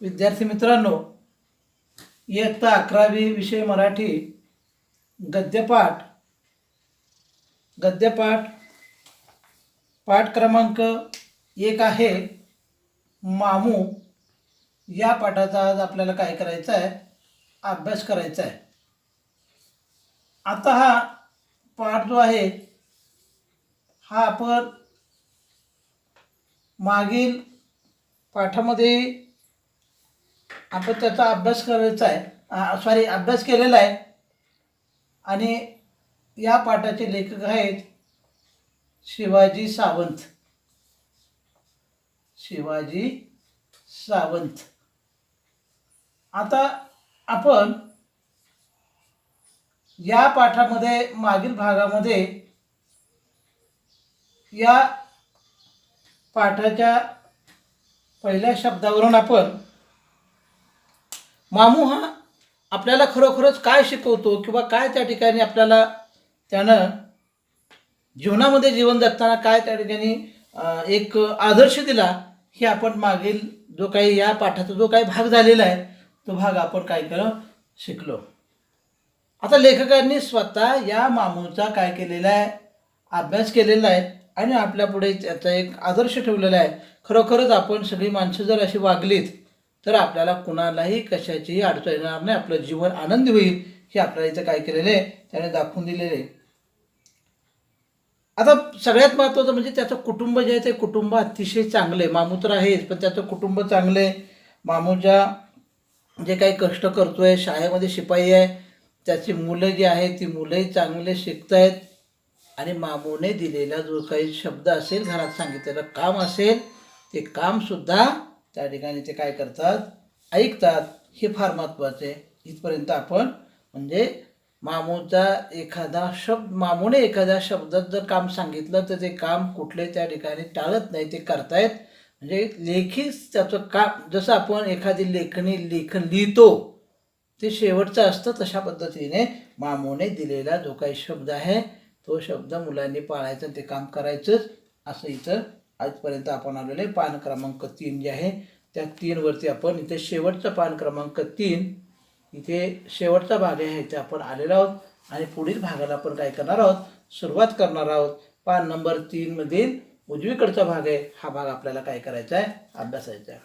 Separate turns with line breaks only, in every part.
विद्यार्थी मित्रांनो इयत्ता अकरावी विषय मराठी गद्यपाठ. गद्यपाठ पाठ क्रमांक एक आहे मामू. या पाठाचा आज आपल्याला काय करायचं आहे? अभ्यास करायचा आहे. आता हा पाठ जो आहे हा आपण मागील पाठामध्ये आपण त्याचा अभ्यास करायचा आहे. सॉरी अभ्यास केलेला आहे. आणि या पाठाचे लेखक आहेत शिवाजी सावंत. शिवाजी सावंत. आता आपण या पाठामध्ये मागील भागामध्ये या पाठाच्या पहिल्या शब्दावरून आपण मामू हा आपल्याला खरोखरच काय शिकवतो किंवा काय त्या ठिकाणी आपल्याला त्यानं जीवनामध्ये जीवन जगताना काय त्या ठिकाणी एक आदर्श दिला हे आपण मागील जो काही या पाठाचा जो काही भाग झालेला आहे तो भाग आपण काय केलं शिकलो. आता लेखकांनी स्वतः या मामूचा काय केलेला आहे अभ्यास केलेला आहे आणि आपल्या पुढे त्याचा एक आदर्श ठेवलेला आहे. खरोखरच आपण सगळी माणसं जर अशी वागलीत तर आपल्याला कुणालाही कशाचीही अडचण येणार नाही. आपलं जीवन आनंदी होईल हे आपल्याला इथं काय केलेलं आहे त्याने दाखवून दिलेले आहे. आता सगळ्यात महत्त्वाचं म्हणजे त्याचं कुटुंब जे आहे ते कुटुंब अतिशय चांगलं आहे. मामू तर आहेच पण त्याचं कुटुंब चांगलं आहे. मामूच्या जे काही कष्ट करतो आहे शाळेमध्ये शिपाई आहे त्याची मुलं जी आहेत ती मुलंही चांगले शिकत आहेत आणि मामूने दिलेला जो काही शब्द असेल घरात सांगितलेलं काम असेल ते कामसुद्धा त्या ठिकाणी ते काय करतात? ऐकतात. हे फार महत्त्वाचं आहे इथपर्यंत आपण म्हणजे मामूचा एखादा शब्द मामूने एखाद्या शब्दात जर काम सांगितलं तर ते काम कुठले त्या ठिकाणी टाळत नाही. ते करतायत. म्हणजे लेखीच त्याचं काम जसं आपण एखादी लेखणी लेखन लिहितो ते शेवटचं असतं तशा पद्धतीने मामूने दिलेला जो काही शब्द आहे तो शब्द मुलांनी पाळायचा ते काम करायचंच. असं इथं आजपर्यंत आपण आलेलं आहे. पान क्रमांक तीन जे आहे त्या तीनवरती आपण इथे शेवटचा पान क्रमांक तीन इथे शेवटचा भाग आहे इथे आपण आलेलो आहोत. आणि पुढील भागाला आपण काय करणार आहोत? सुरुवात करणार आहोत. पान नंबर तीनमधील उजवीकडचा भाग आहे. हा भाग आपल्याला काय करायचा आहे? अभ्यासायचा आहे.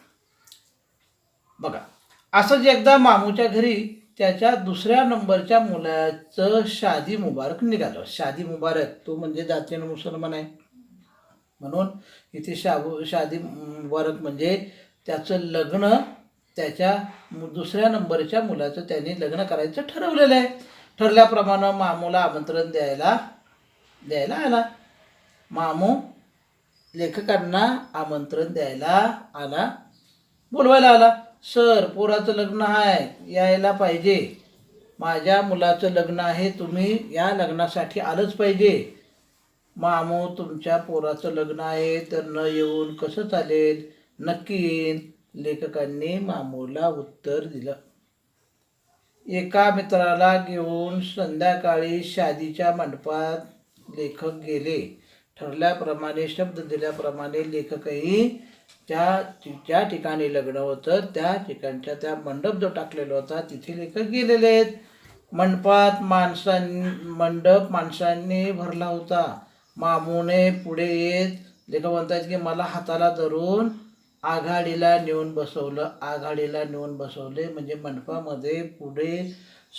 बघा असंच एकदा मामूच्या घरी त्याच्या दुसऱ्या नंबरच्या मुलाचं शादी मुबारक निघालं. शादी मुबारक तो म्हणजे जातीनं मुसलमान आहे. म्हणून इथे शाबू शादी मुबारक म्हणजे त्याचं लग्न त्याच्या दुसऱ्या नंबरच्या मुलाचं त्यांनी लग्न करायचं ठरवलेलं आहे. ठरल्याप्रमाणे मामूला आमंत्रण द्यायला द्यायला आला. मामू लेखकांना आमंत्रण द्यायला आला बोलवायला आला. सर पोराचं लग्न आहे यायला पाहिजे. माझ्या मुलाचं लग्न आहे तुम्ही या लग्नासाठी आलंच पाहिजे. मामू तुमच्या पोराचं लग्न आहे तर न येऊन कसं चालेल? नक्की येईन. लेखकांनी मामूला उत्तर दिलं. एका मित्राला घेऊन संध्याकाळी शादीच्या मंडपात लेखक गेले. ठरल्याप्रमाणे शब्द दिल्याप्रमाणे लेखकही त्या ज्या ठिकाणी लग्न होतं त्या ठिकाणच्या त्या मंडप जो टाकलेला होता तिथे लेखक गेलेले आहेत मंडपात माणसां मंडप माणसांनी भरला होता. मामूने पुढे येत लेखक म्हणतात की मला हाताला धरून आघाडीला नेऊन बसवलं. आघाडीला नेऊन बसवले म्हणजे मंडपामध्ये पुढे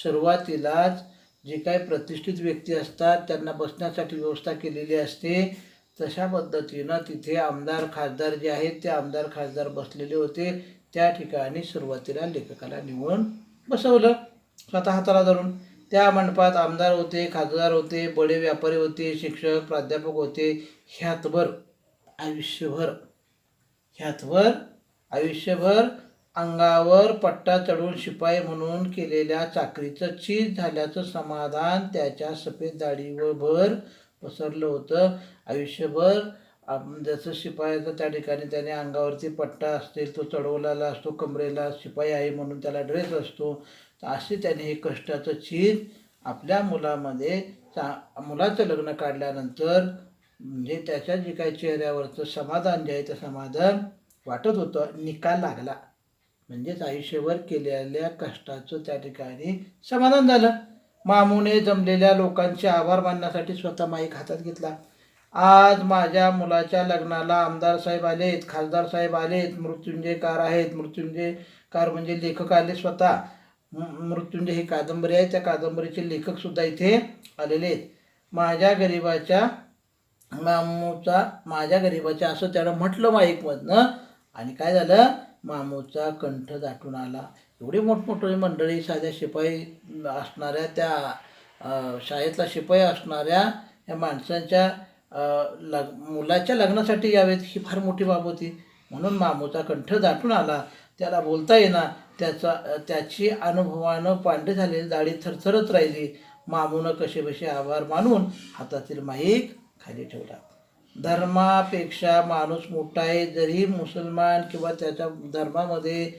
सुरुवातीलाच जे काही प्रतिष्ठित व्यक्ती असतात त्यांना बसण्यासाठी व्यवस्था केलेली असते. तशा पद्धतीनं तिथे आमदार खासदार जे आहेत ते आमदार खासदार बसलेले होते. त्या ठिकाणी सुरुवातीला लेखकाला निवडून बसवलं. स्वतः हाताला धरून. त्या मंडपात आमदार होते खासदार होते बडे व्यापारी होते शिक्षक प्राध्यापक होते. ह्यातभर आयुष्यभर ह्यातभर आयुष्यभर अंगावर पट्टा चढून शिपाई म्हणून केलेल्या चाकरीचं चीज झाल्याचं समाधान त्याच्या सफेद दाढीवर भर पसरलं होतं. आयुष्यभर आम- जसं शिपायाचं त्या ठिकाणी त्याने अंगावरती पट्टा असतील तो चढवलेला असतो कमरेला शिपाई आहे म्हणून त्याला ड्रेस असतो. असे त्याने हे कष्टाचं चीज आपल्या मुलामध्ये चा मुलाचं लग्न काढल्यानंतर म्हणजे त्याच्या जे काही चेहऱ्यावरचं समाधान जे आहे ते समाधान वाटत होतं. निकाल लागला. म्हणजेच आयुष्यभर केलेल्या कष्टाचं त्या ठिकाणी समाधान झालं. मामूने जमलेल्या लोकांचे आभार मानण्यासाठी स्वतः माईक हातात घेतला. आज माझ्या मुलाच्या लग्नाला आमदार साहेब आलेत खासदार साहेब आलेत मृत्युंजयकार आहेत. मृत्युंजयकार म्हणजे लेखक आले स्वतः. मृत्युंजय ही कादंबरी आहे. त्या कादंबरीचे लेखक सुद्धा इथे आलेले आहेत. माझ्या गरिबाच्या मामूचा माझ्या गरिबाच्या असं त्यानं म्हटलं माईकमधनं. आणि काय झालं? मामूचा कंठ दाटून आला. एवढी मोठमोठी मंडळी साध्या शिपाई असणाऱ्या त्या शाळेतला शिपाई असणाऱ्या या माणसांच्या लग मुलाच्या लग्नासाठी यावेत ही फार मोठी बाब होती. म्हणून मामूचा कंठ दाटून आला. त्याला बोलता येणार त्याचा त्याची अनुभवानं पांढरी झालेली दाढी थरथरत राहिली. मामूनं कसे बसे आभार मानून हातातील माईक खाली ठेवला. धर्मापेक्षा माणूस मोठा आहे जरी मुसलमान किंवा त्याच्या धर्मामध्ये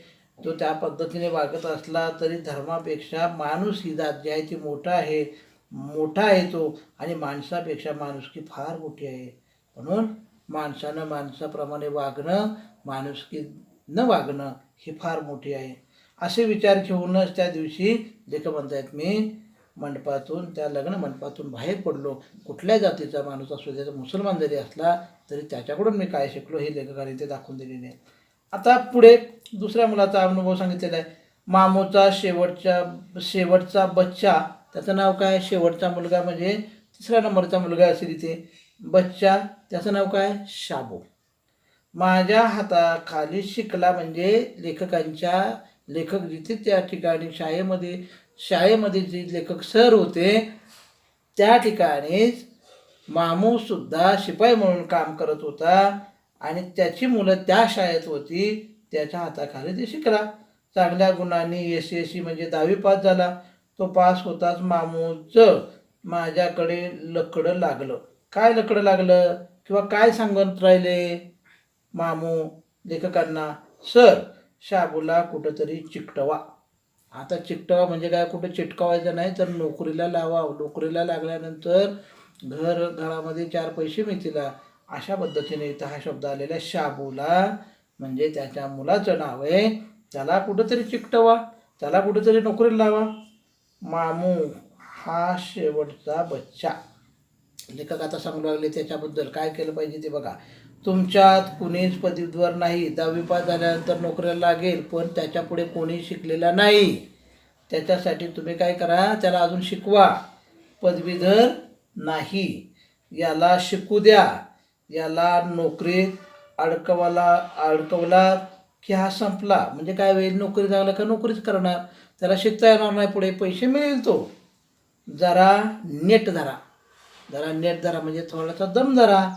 तो त्या पद्धतीने वागत असला तरी धर्मापेक्षा माणूस ही जात जी आहे ती मोठा आहे मोठा आहे तो आणि माणसापेक्षा माणुसकी फार मोठी आहे. म्हणून माणसानं माणसाप्रमाणे वागणं माणुसकी न वागणं ही फार मोठी आहे. असे विचार घेऊनच त्या दिवशी लेख म्हणतायत मी मंडपातून त्या लग्न मंडपातून बाहेर पडलो. कुठल्या जातीचा माणूस असू त्याचा मुसलमान जरी असला तरी त्याच्याकडून मी काय शिकलो हे लेखकाने ते दाखवून दिलेले आहे. आता पुढे दुसऱ्या मुलाचा अनुभव सांगितलेला आहे. मामूचा शेवटच्या शेवटचा बच्चा त्याचं नाव काय? शेवटचा मुलगा म्हणजे तिसऱ्या नंबरचा मुलगा असेल इथे. बच्चा त्याचं नाव काय? शाबू. माझ्या हाताखाली शिकला म्हणजे लेखकांच्या लेखक जिथे त्या ठिकाणी शाळेमध्ये शाळेमध्ये जे लेखक सर होते त्या ठिकाणीच मामूसुद्धा शिपाई म्हणून काम करत होता आणि त्याची मुलं त्या शाळेत होती त्याच्या हाताखाली ते शिकला. चांगल्या गुणांनी एस सी एस सी म्हणजे दहावी पास झाला. तो पास होताच मामूचं माझ्याकडे लकडं लागलं. काय लकडं लागलं किंवा काय सांगत राहिले मामू लेखकांना? सर शाबूला कुठंतरी चिकटवा. आता चिकटवा म्हणजे काय? कुठं चिटकवायचं नाही तर नोकरीला लावा. नोकरीला लागल्यानंतर घर घरामध्ये चार पैसे मिळतील. अशा पद्धतीने इथं हा शब्द आलेला आहे. शाबूला म्हणजे त्याच्या मुलाचं नाव आहे. त्याला कुठंतरी चिकटवा. त्याला कुठंतरी नोकरीला लावा. मामू हा शेवटचा बच्चा. लेखक आता सांगू लागले त्याच्याबद्दल. काय केलं पाहिजे ते बघा. तुमच्यात कुणीच पदवीधर नाही. दहावी पास झाल्यानंतर नोकरीला लागेल पण त्याच्या पुढे कोणी शिकलेला नाही. त्याच्यासाठी तुम्ही काय करा त्याला अजून शिकवा. पदवीधर नाही. याला शिकू द्या. याला नोकरीत अडकवाला अडकवला की हा संपला. म्हणजे काय होईल नोकरी लागला का नोकरीच करणार. त्याला शिकता येणार नाही पुढे पैसे मिळेल तो. जरा नेट धरा. जरा नेट धरा म्हणजे थोडासा दम धरा.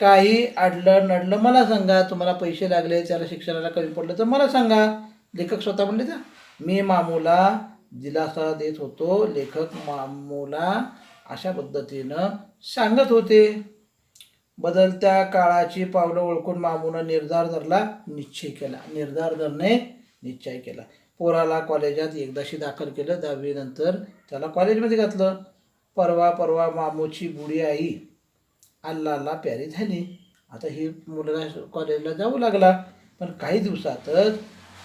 काही अडलं नडलं मला सांगा. तुम्हाला पैसे लागले त्याला शिक्षणाला कमी पडलं तर मला सांगा. लेखक स्वतः म्हणले जा. मी मामूला दिलासा देत होतो. लेखक मामूला अशा पद्धतीनं सांगत होते. बदलत्या काळाची पावलं ओळखून मामूनं निर्धार धरला निश्चय केला. निर्धार धरणे निश्चय केला. पोराला कॉलेजात एकदाशी दाखल केलं. दहावीनंतर त्याला कॉलेजमध्ये घातलं. परवा परवा मामूची बुडी आई अल्लाला प्यारी झाली. आता ही मुलगा कॉलेजला जाऊ लागला. पण काही दिवसातच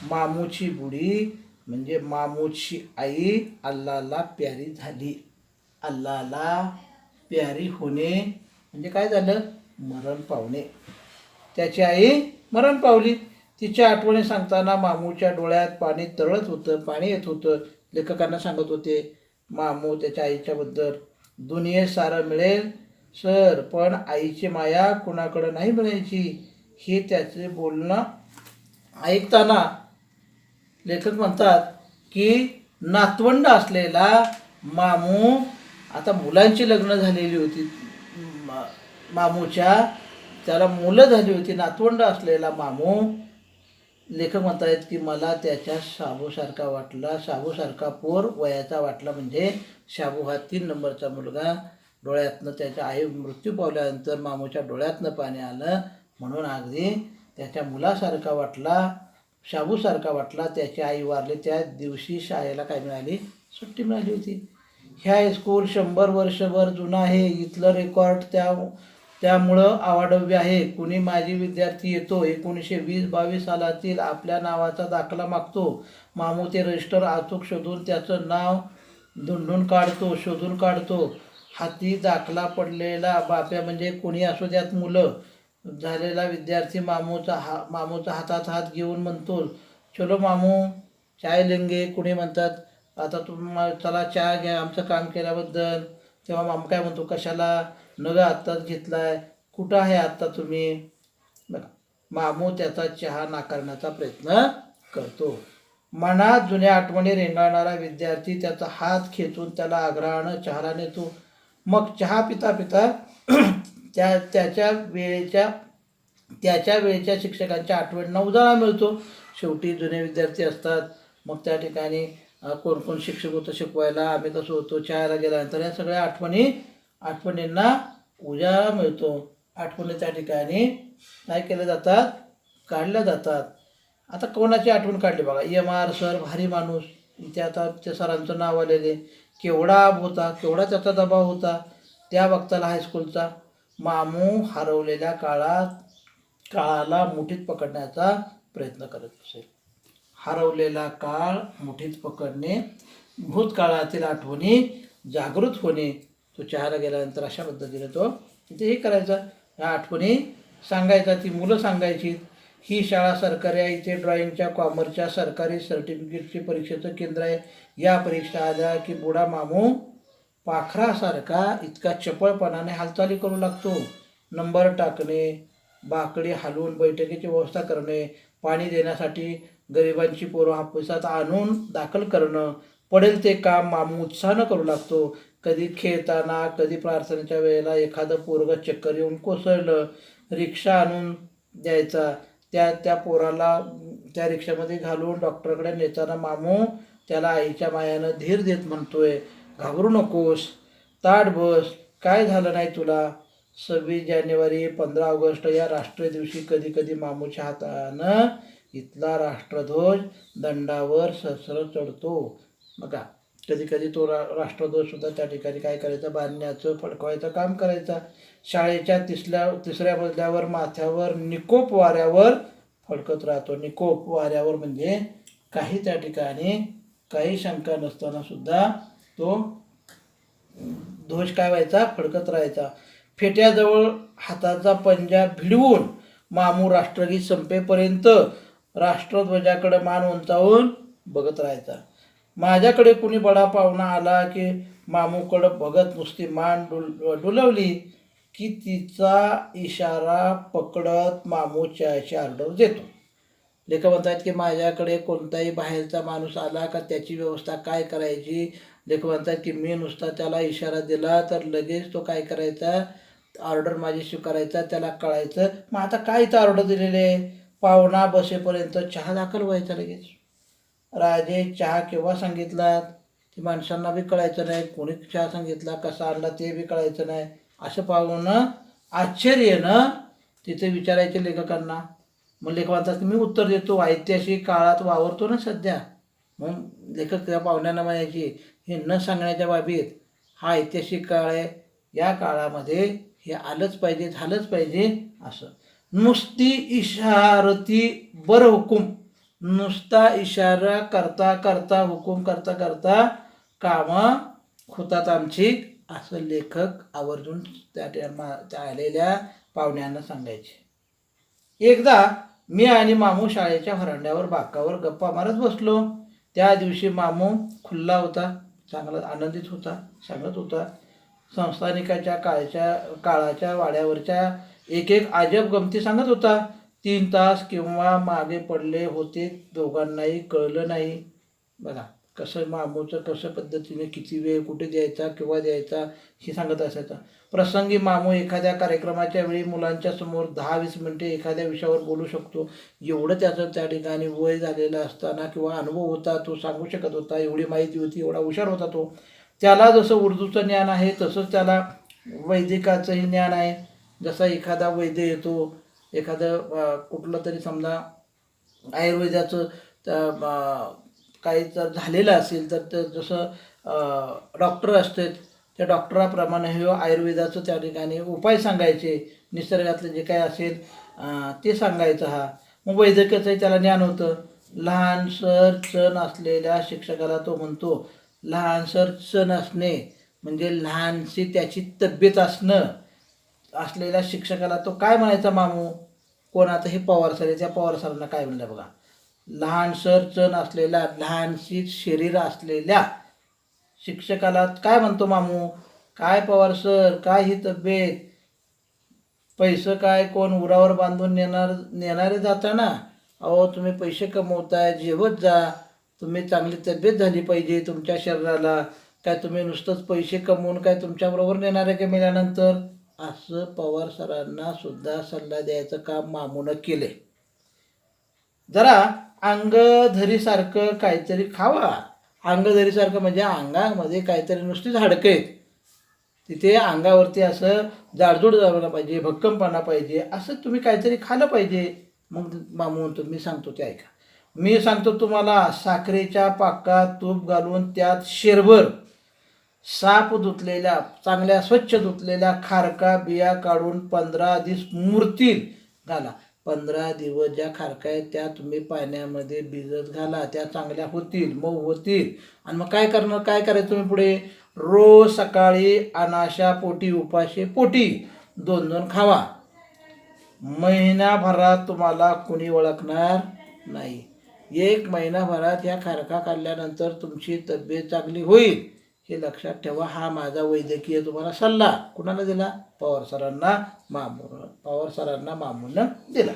मामूची बुडी म्हणजे मामूची आई अल्लाला प्यारी झाली. अल्लाला प्यारी होणे म्हणजे काय झालं? मरण पावणे. त्याची आई मरण पावली. तिच्या आठवणी सांगताना मामूच्या डोळ्यात पाणी तळत होतं पाणी येत होतं. लेखकांना सांगत होते मामू त्याच्या आईच्याबद्दल दुनियेत सारं मिळेल सर पण आईची माया कुणाकडं नाही मिळायची हे त्याचे बोलणं ऐकताना लेखक म्हणतात की नातवंड असलेला मामू आता मुलांची लग्न झालेली होती मा- मामूच्या त्याला मुलं झाली होती नातवंड असलेला मामू. लेखक म्हणत आहेत की मला त्याच्या शाबूसारखा वाटला शाबूसारखा पोर वयाचा वाटला म्हणजे शाबू हा तीन नंबरचा मुलगा. डोळ्यातनं त्याच्या आई मृत्यू पावल्यानंतर मामूच्या डोळ्यातनं पाणी आलं. म्हणून अगदी त्याच्या मुलासारखा वाटला शाबूसारखा वाटला. त्याची आई वारली. त्या दिवशी शाळेला काय मिळाली? सुट्टी मिळाली होती. ह्या स्कूल शंभर वर्षभर जुनं आहे. इथलं रेकॉर्ड त्या त्यामुळं आवाडव्य आहे. कुणी माजी विद्यार्थी येतो एकोणीसशे वीस बावीस सालातील आपल्या नावाचा दाखला मागतो. मामू ते रजिस्टर अचूक शोधून त्याचं नाव धुंडून काढतो शोधून काढतो. हाती दाखला पडलेला बाप्या म्हणजे कोणी असू द्यात मुलं. झालेला विद्यार्थी मामूचा हा मामूचा हातात हात घेऊन म्हणतो चलो मामू चाय लेंगे कुणी म्हणतात. आता तुम्हाला चला चहा घ्या आमचं काम केल्याबद्दल. तेव्हा मामू काय म्हणतो कशाला? नग आत्ताच घेतलाय. कुठं आहे आत्ता तुम्ही? बघा मामू त्याचा चहा नाकारण्याचा प्रयत्न करतो. मनात जुन्या आठवणी रेंगाळणारा विद्यार्थी त्याचा हात खेचून त्याला आग्रहानं चहाला नेतो. मग चहा पिता पिता त्या त्याच्या वेळेच्या त्याच्या वेळेच्या शिक्षकांच्या आठवणींना उजाळा मिळतो. शेवटी जुने विद्यार्थी असतात. मग त्या ठिकाणी कोण कोण शिक्षक होतं शिकवायला आम्ही कसं होतो चहाला गेल्यानंतर या सगळ्या आठवणी आठवणींना उजाळा मिळतो. आठवणी त्या ठिकाणी काय केल्या जातात? काढल्या जातात. आता कोणाची आठवण काढली बघा? एम आर सर भारी माणूस. इथे आता त्या सरांचं नाव आलेले केवढा आब होता केवढा त्याचा दबाव होता त्या वक्ताला हायस्कूलचा मामू हरवलेल्या काळात काळाला मुठीत पकडण्याचा प्रयत्न करत असेल हरवलेला काळ मुठीत पकडणे भूतकाळातील आठवणी जागृत होणे तो चहाला गेल्यानंतर अशा पद्धतीने तो तिथे हे करायचा. ह्या आठवणी सांगायचा ती मुलं सांगायची ही शाळा सरकारी आहे. इथे ड्रॉइंगच्या कॉमर्सच्या सरकारी सर्टिफिकेटची परीक्षेचं केंद्र आहे. या परीक्षा आल्या की बुडा मामू पाखरासारखा इतका चपळपणाने हालचाली करू लागतो. नंबर टाकणे बाकडी हलवून बैठकीची व्यवस्था करणे पाणी देण्यासाठी गरिबांची पोरं हापुसात आणून दाखल करणं पडेल ते काम मामू उत्साहानं करू लागतो. कधी खेळताना कधी प्रार्थनेच्या वेळेला एखादं पोरगं चक्कर येऊन कोसळलं रिक्षा आणून द्यायचा त्या त्या पोराला त्या रिक्षामध्ये घालून डॉक्टरकडे नेताना मामू त्याला आईच्या मायानं धीर देत म्हणतोय घाबरू नकोस ताट बस काय झालं नाही तुला? सव्वीस जानेवारी पंधरा ऑगस्ट या राष्ट्रीय दिवशी कधी कधी मामूच्या हातानं इथला राष्ट्रध्वज दंडावर सरसर चढतो. बघा कधी कधी तो रा राष्ट्रध्वज सुद्धा त्या ठिकाणी काय करायचं? बांधण्याचं फडकवायचं काम करायचा. शाळेच्या तिसऱ्या तिसऱ्या मजल्यावर माथ्यावर निकोप वाऱ्यावर फडकत राहतो. निकोप वाऱ्यावर म्हणजे काही त्या ठिकाणी काही शंका नसताना सुद्धा तो ध्वज काय व्हायचा? फडकत राहायचा. फेट्याजवळ हाताचा पंजा भिडवून मामू राष्ट्रगीत संपेपर्यंत राष्ट्रध्वजाकडे मान उंचावून बघत राहायचा. माझ्याकडे कुणी बडा पाहुणा आला की मामूकडं बघत नुसती मान डुल डुलवली की तिचा इशारा पकडत मामू चहाची ऑर्डर देतो लेखक म्हणतात की माझ्याकडे कोणताही बाहेरचा माणूस आला का त्याची व्यवस्था काय करायची? लेखक म्हणतात की मी नुसता त्याला इशारा दिला तर लगेच तो काय करायचा? ऑर्डर माझी स्वीकारायचा त्याला कळायचं. मग आता काय इथं ऑर्डर दिलेले आहे? पाहुणा बसेपर्यंत चहा दाखल व्हायचा लगेच. राजे चहा केव्हा सांगितलात? ते माणसांना बी कळायचं नाही कोणी चहा सांगितला कसा आणला ते बी कळायचं नाही. असं पाहून आश्चर्यनं तिथे विचारायचे लेखकांना मग लेखक म्हणतात की मी उत्तर देतो ऐतिहासिक काळात वावरतो ना सध्या? मग लेखक त्या पाहुण्यांना म्हणायचे हे न सांगण्याच्या बाबीत हा ऐतिहासिक काळ आहे या काळामध्ये हे आलंच पाहिजे झालंच पाहिजे असं. नुसती इशारती बरं हुकूम नुसता इशारा करता करता हुकूम करता करता कामं होतात आमची असं लेखक आवर्जून त्या टायमा त्या आलेल्या पाहुण्यांना सांगायचे. एकदा मी आणि मामू शाळेच्या व्हरांड्यावर बाकावर गप्पा मारत बसलो. त्या दिवशी मामू खुल्ला होता चांगला आनंदित होता सांगत होता संस्थानिकाच्या काळच्या काळाच्या वाड्यावरच्या एक एक अजब गमती सांगत होता. तीन तास किंवा मागे पडले होते दोघांनाही कळलं नाही. बघा कसं मामूचं कसं पद्धतीने किती वेळ कुठे द्यायचा किंवा द्यायचा हे सांगत असायचा. प्रसंगी मामू एखाद्या कार्यक्रमाच्या वेळी मुलांच्या समोर दहा वीस मिनटे एखाद्या विषयावर बोलू शकतो. एवढं त्याचं त्या ठिकाणी वय झालेलं असताना किंवा अनुभव होता तो सांगू शकत होता. एवढी माहिती होती एवढा हुशार होता तो. त्याला जसं उर्दूचं ज्ञान आहे तसंच त्याला वैदिकाचंही ज्ञान आहे. जसा एखादा वैद्य येतो एखादं कुठलं तरी समजा आयुर्वेदाचं काही जर झालेलं असेल तर ते जसं डॉक्टर असतात त्या डॉक्टराप्रमाणे हे आयुर्वेदाचं त्या ठिकाणी उपाय सांगायचे निसर्गातलं जे काय असेल ते सांगायचं हा. मग वैद्यकीयचंही त्याला ज्ञान होतं. लहानसर चण असलेल्या शिक्षकाला तो म्हणतो लहानसर चण असणे म्हणजे लहानशी त्याची तब्येत असणं. असलेल्या शिक्षकाला तो काय म्हणायचा मामू? कोण आता हे पवार सर आहे त्या पवार सरांना काय म्हणलं बघा? लहानसर चण असलेल्या लहानशी शरीर असलेल्या शिक्षकाला काय म्हणतो मामू? काय पवार सर काय ही तब्येत? पैसे काय कोण उरावर बांधून नेणार नेणारे जाताना? अहो तुम्ही पैसे कमवताय जेवत जा. तुम्ही चांगली तब्येत झाली पाहिजे तुमच्या शरीराला. काय तुम्ही नुसतंच पैसे कमवून काय तुमच्याबरोबर नेणारे का मिळाल्यानंतर असं पवार सरांना सुद्धा सल्ला द्यायचं काम मामूनं केले जरा अंगधरीसारखं काहीतरी खावा. अंगधरीसारखं म्हणजे अंगामध्ये काहीतरी नुसतीच हाडकं आहेत. तिथे अंगावरती असं जाडजूड जावलं पाहिजे भक्कमपणा पाहिजे असं तुम्ही काहीतरी खालं पाहिजे. मग मामू म्हणतो मी सांगतो ते ऐका. मी सांगतो तुम्हाला साखरेच्या पाकात तूप घालून त्यात शेरभर साप धुतलेल्या चांगल्या स्वच्छ धुतलेल्या खारका बिया काढून पंधरा दिवस मूर्तीत घाला. पंधरा दिवस ज्या खारका आहेत त्या तुम्ही पाण्यामध्ये भिजत घाला. त्या चांगल्या होतील मऊ होतील. आणि मग काय करणार काय करायचं तुम्ही पुढे? रोज सकाळी अनाशा पोटी उपाशी पोटी दोन दोन खावा. महिनाभरात तुम्हाला कुणी ओळखणार नाही. एक महिनाभरात या खारका काढल्यानंतर तुमची तब्येत चांगली होईल. हे लक्षात ठेवा हा माझा वैद्यकीय तुम्हाला सल्ला. कुणाला दिला? पवार सरांना मामू पवार सरांना मामूनं दिला.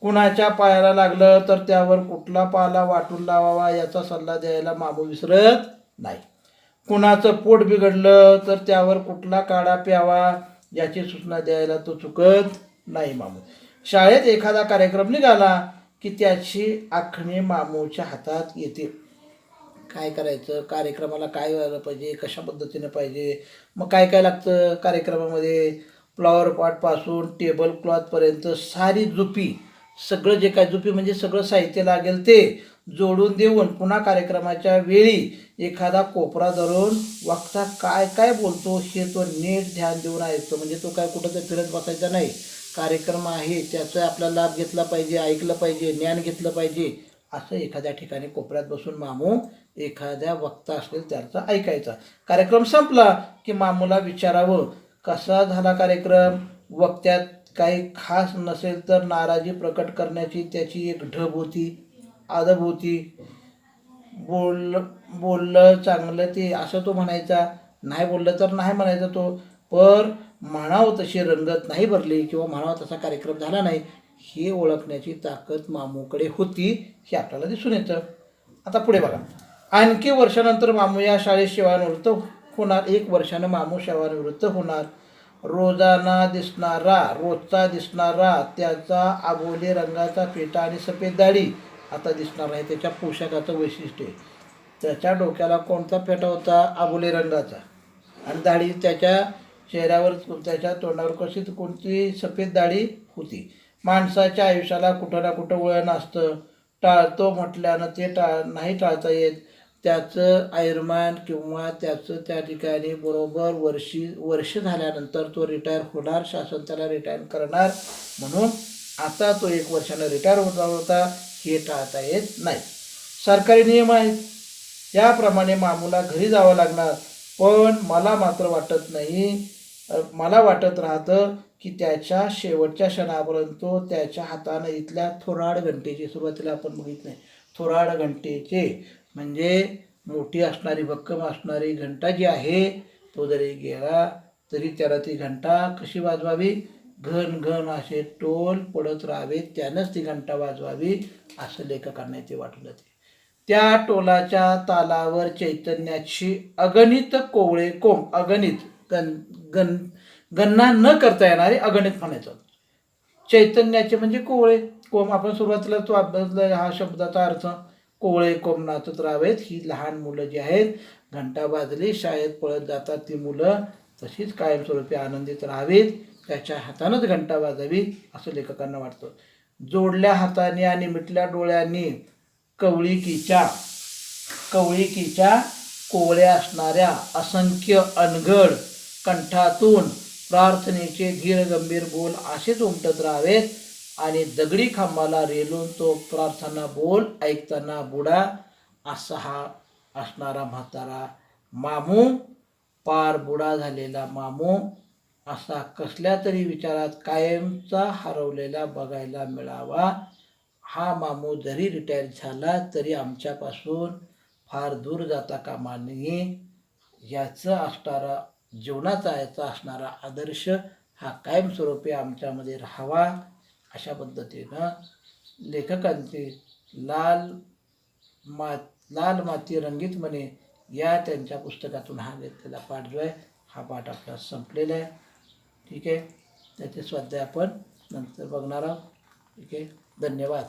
कुणाच्या पायाला लागलं तर त्यावर कुठला पाला वाटून लावावा याचा सल्ला द्यायला मामू विसरत नाही. कुणाचं पोट बिघडलं तर त्यावर कुठला काढा प्यावा याची सूचना द्यायला तो चुकत नाही मामू. शाळेत एखादा कार्यक्रम निघाला की त्याची आखणी मामूच्या हातात येते. काय करायचं कार्यक्रमाला काय व्हायला पाहिजे कशा पद्धतीनं पाहिजे मग काय काय लागतं कार्यक्रमामध्ये? फ्लॉवर पॉटपासून टेबल क्लॉथपर्यंत सारी जुपी सगळं जे काय जुपी म्हणजे सगळं साहित्य लागेल ते जोडून देऊन पुन्हा कार्यक्रमाच्या वेळी एखादा कोपरा धरून वक्ता काय काय बोलतो हे तो नीट ध्यान देऊन ऐकतो. म्हणजे तो काय कुठं तर फिरत बसायचा नाही. कार्यक्रम आहे त्याचा आपला लाभ घेतला पाहिजे ऐकलं पाहिजे ज्ञान घेतलं पाहिजे. असं एखाद्या ठिकाणी कोपऱ्यात बसून मामू एखाद्या वक्ता असेल त्याचा ऐकायचा. कार्यक्रम संपला की मामूला विचारावं कसा झाला कार्यक्रम? वक्त्यात काही खास नसेल तर नाराजी प्रकट करण्याची त्याची एक ढब होती आदब होती. बोल बोललं चांगलं ते असं तो म्हणायचा नाही बोललं तर नाही म्हणायचा तो. पर म्हणावं तशी रंगत नाही भरली किंवा म्हणावं तसा कार्यक्रम झाला नाही. हे ओळखण्याची ताकद मामूकडे होती हे आपल्याला दिसून येतं. आता पुढे बघा. आणखी वर्षानंतर मामू या शाळेत सेवानिवृत्त होणार. एक वर्षानं मामू सेवानिवृत्त होणार. रोजाना दिसणारा रोजचा दिसणारा त्याचा आबोली रंगाचा पेटा आणि सफेद दाढी आता दिसणार नाही त्याच्या पोशाखाचं वैशिष्ट्य. आहे. त्याच्या डोक्याला कोणता फेटा होता? आबोली रंगाचा. आणि दाढी त्याच्या चेहऱ्यावर त्याच्या तोंडावर कशी कोणती सफेद दाढी होती? माणसाच्या आयुष्याला कुठं ना कुठं वळण असतं. टाळतो म्हटल्यानं ते टाळ नाही टाळता येत. त्याचं आयुर्मान किंवा त्याचं त्या ठिकाणी बरोबर वर्षी वर्ष झाल्यानंतर तो रिटायर होणार शासन त्याला रिटायर करणार. म्हणून आता तो एक वर्षानं रिटायर होता होता हे टाळता येत नाही. सरकारी नियम आहेत. याप्रमाणे मामूला घरी जावं लागणार. पण मला मात्र वाटत नाही मला वाटत राहतं की त्याच्या शेवटच्या क्षणापर्यंत तो त्याच्या हातानं इथल्या थोराड घंटेची सुरुवातीला आपण बघितलं थोराड घंटेचे म्हणजे मोठी असणारी भक्कम असणारी घंटा जी आहे तो जरी गेला तरी त्याला ती घंटा कशी वाजवावी? घन घन असे टोल पडत राहावे त्यानंच ती घंटा वाजवावी असं लेखकांना ते वाटलं ते त्या टोलाच्या तालावर चैतन्याची अगणित कोवळे कोंब अगणित गण गण गणना न करता येणारे अगणित म्हणायचो. चैतन्याचे म्हणजे कोवळे. कोंब आपण सुरुवातीला तो अभ्यासला हा शब्दाचा अर्थ कोवळे कोम नाचत राहावेत ही लहान मुलं जी आहेत घंटा वाजली शाळेत पळत जातात ती मुलं तशीच कायमस्वरूपी आनंदित राहावीत त्याच्या हातानंच घंटा वाजावी असं लेखकांना वाटतं. जोडल्या हाताने आणि मिटल्या डोळ्यांनी कवळिकीच्या कवळिकीच्या कोवळ्या असणाऱ्या असंख्य अनघड कंठातून प्रार्थनेचे धीर गंभीर बोल असेच उमटत राहावेत आणि दगडी खांबाला रेलून तो प्रार्थना बोल ऐकताना बुडा असा हा असणारा म्हातारा मामू पार बुडा झालेला मामू असा कसल्या तरी विचारात कायमचा हरवलेला बघायला मिळावा. हा मामू जरी रिटायर झाला तरी आमच्यापासून फार दूर जाता कामा नये. याचं असणारा जीवनाचा याचा असणारा आदर्श हा कायमस्वरूपी आमच्यामध्ये राहावा अशा पद्धतीनं लेखकांचे लाल मा लाल माती रंगीत म्हणे या त्यांच्या पुस्तकातून हा घेतलेला पाठ जो आहे हा पाठ आपला संपलेला आहे. ठीक आहे? त्याचे स्वाध्याय आपण नंतर बघणार आहोत. ठीक आहे? धन्यवाद.